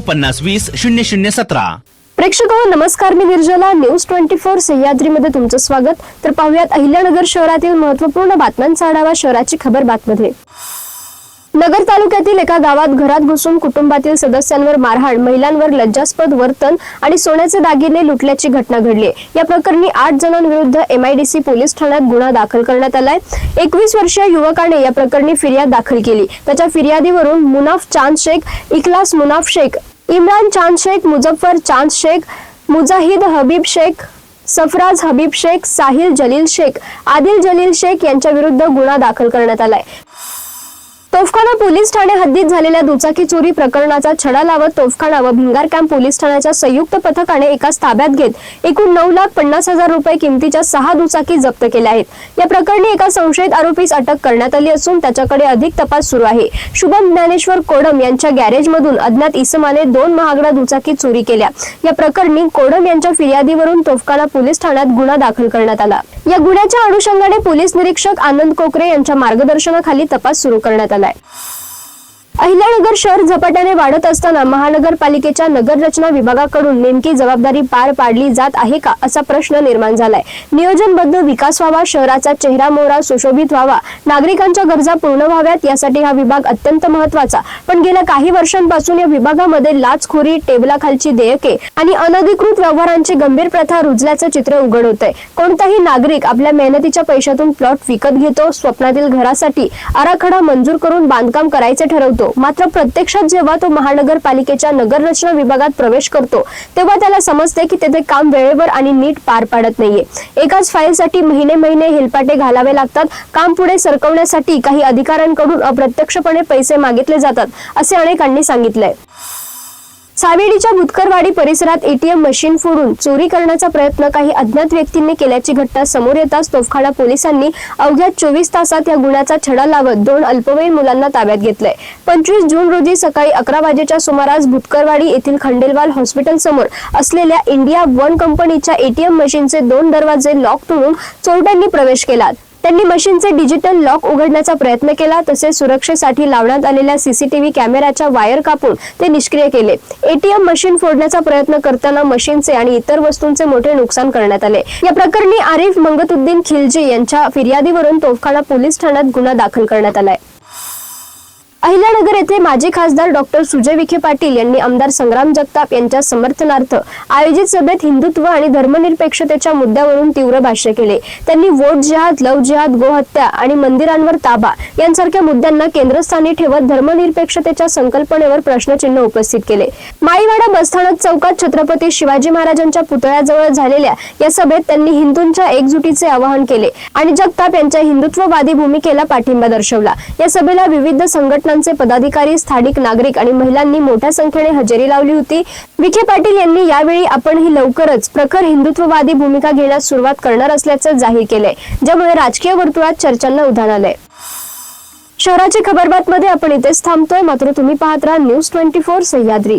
पन्नास वीस शून्य शून्य सतरा. प्रेक्षक नमस्कार. मी निर्जला. न्यूज ट्वेंटी फोर सह्याद्रीमध्ये तुमचं स्वागत. तर पाहुयात अहिल्यानगर शहरातील महत्त्वपूर्ण बातम्यांचा आढावा शहराची खबर बातमध्ये नगर तालुक्यातील एका गावात घरात घुसून कुटुंबातील सदस्यांवर मारहाण महिलांवर लज्जास्पद वर्तन आणि सोन्याचे दागिने लुटल्याची घटना घडली या प्रकरणी आठ जणांविरुद्ध एमआयडीसी पोलीस ठाण्यात गुन्हा दाखल करण्यात आलाय. एकवीस वर्षीय युवकाने या प्रकरणी फिर्याद दाखल केली. त्याच्या फिर्यादीवरून मुनाफ चांद शेख इखलास मुनाफ शेख इम्रान चांद शेख मुझफ्फर चांद शेख मुजाहिद हबीब शेख सफराज हबीब शेख साहिल जलील शेख आदिल जलील शेख यांच्या विरुद्ध गुन्हा दाखल करण्यात आलाय. तोफखाना पोलीस ठाणे हद्दीत झालेल्या दुचाकी चोरी प्रकरणाचा छडा लावत तोफखाना व भिंगार कॅम्प पोलीस ठाण्याच्या संयुक्त पथकाने एकाच ताब्यात घेत एकूण नऊ लाख पन्नास हजार रुपये किमतीच्या सहा दुचाकी जप्त केल्या आहेत. या प्रकरणी एका संशयित आरोपीस अटक करण्यात आली असून त्याच्याकडे अधिक तपास सुरू आहे. शुभम ज्ञानेश्वर कोडम यांच्या गॅरेजमधून अज्ञात इसमाने दोन महागडा दुचाकी चोरी केल्या. या प्रकरणी कोडम यांच्या फिर्यादीवरून तोफखाना पोलीस ठाण्यात गुन्हा दाखल करण्यात आला. या गुन्ह्याच्या अनुषंगाने पोलीस निरीक्षक आनंद कोकरे यांच्या मार्गदर्शनाखाली तपास सुरू करण्यात आलाय. अहिल्यानगर शहर झपाट्याने वाढत असताना महानगरपालिकेच्या नगररचना विभागाकडून नेमकी जबाबदारी पार पाडली जात आहे का असा प्रश्न निर्माण झालाय. नियोजनबद्ध विकास व्हावा शहराचा चेहरा मोहरा सुशोभित व्हावा नागरिकांच्या गरजा पूर्ण व्हाव्यात यासाठी हा विभाग अत्यंत महत्त्वाचा पण गेल्या काही वर्षांपासून या विभागामध्ये लाचखोरी टेबलाखालची देयके आणि अनधिकृत व्यवहारांची गंभीर प्रथा रुजल्याचं चित्र उघड होत आहे कोणताही नागरिक आपल्या मेहनतीच्या पैशातून प्लॉट विकत घेतो स्वप्नातील घरासाठी आराखडा मंजूर करून बांधकाम करायचे ठरवतो. मात्र प्रत्यक्षात जेव्हा तो महानगरपालिकेच्या नगर रचना विभागात प्रवेश करतो तेव्हा त्याला समजते की तेथे काम वेळेवर आणि नीट पार पाडत नाहीये. एकाच फाईलसाठी महिने महिने हेलपाटे घालावे लागतात. काम पुढे सरकवण्यासाठी काही अधिकाऱ्यांकडून अप्रत्यक्षपणे पैसे मागितले जातात असे अनेकांनी सांगितलंय. सावेडीच्या भुतकरवाडी परिसरात एटीएम मशीन फोडून चोरी करण्याचा प्रयत्न काही अज्ञात व्यक्तींनी केल्याची घटना समोर येताच तोफखाना पोलिसांनी अवघ्या चोवीस तासात या गुन्ह्याचा छडा लावत दोन अल्पवयीन मुलांना ताब्यात घेतलंय. पंचवीस जून रोजी सकाळी अकरा वाजेच्या सुमारास भुतकरवाडी येथील खंडेलवाल हॉस्पिटल समोर असलेल्या इंडिया वन कंपनीच्या एटीएम मशीनचे दोन दरवाजे लॉक तोडून चोरट्यांनी प्रवेश केला. त्यांनी मशीनचे डिजिटल लॉक उघडण्याचा प्रयत्न केला तसेच सुरक्षेसाठी लावण्यात आलेल्या सीसीटीव्ही कॅमेऱ्याच्या वायर कापून ते निष्क्रिय केले. एटीएम मशीन फोडण्याचा प्रयत्न करताना मशीनचे आणि इतर वस्तूंचे मोठे नुकसान करण्यात आले. या प्रकरणी आरिफ मंगतुद्दीन खिलजी यांच्या फिर्यादीवरून तोफखाना पोलीस ठाण्यात गुन्हा दाखल करण्यात आलाय. अहिल्यानगर येथे माजी खासदार डॉक्टर सुजय विखे पाटील यांनी आमदार संग्राम जगताप यांच्या समर्थनार्थ आयोजित सभेत हिंदुत्व आणि धर्मनिरपेक्षतेच्या मुद्द्यावरून तीव्र भाष्य केले. त्यांनी वोट जिहाद लव जिहाद गोहत्या आणि मंदिरांवर ताबा यांसारख्या मुद्द्यांना केंद्रस्थानी ठेवत धर्मनिरपेक्षतेच्या संकल्पनेवर प्रश्नचिन्ह उपस्थित केले. माईवाडा बसस्थानक चौकात छत्रपती शिवाजी महाराजांच्या पुतळ्याजवळ झालेल्या या सभेत त्यांनी हिंदूंच्या एकजुटीचे आवाहन केले आणि जगताप यांच्या हिंदुत्ववादी भूमिकेला पाठिंबा दर्शवला. या सभेला विविध संघटना संघटनांचे पदाधिकारी स्थानिक नागरिक आणि महिलांनी मोठ्या संख्येने हजेरी लावली होती. विखे पाटील यांनी यावेळी आपणही लवकरच प्रखर हिंदुत्ववादी भूमिका घेण्यास सुरुवात करणार असल्याचं जाहीर केलंय ज्यामुळे राजकीय वर्तुळात चर्चांना उधाण आलंय. शहराची खबरबातमध्ये आपण इथेच थांबतोय. मात्र तुम्ही पाहत राहा न्यूज ट्वेंटी फोर सह्याद्री.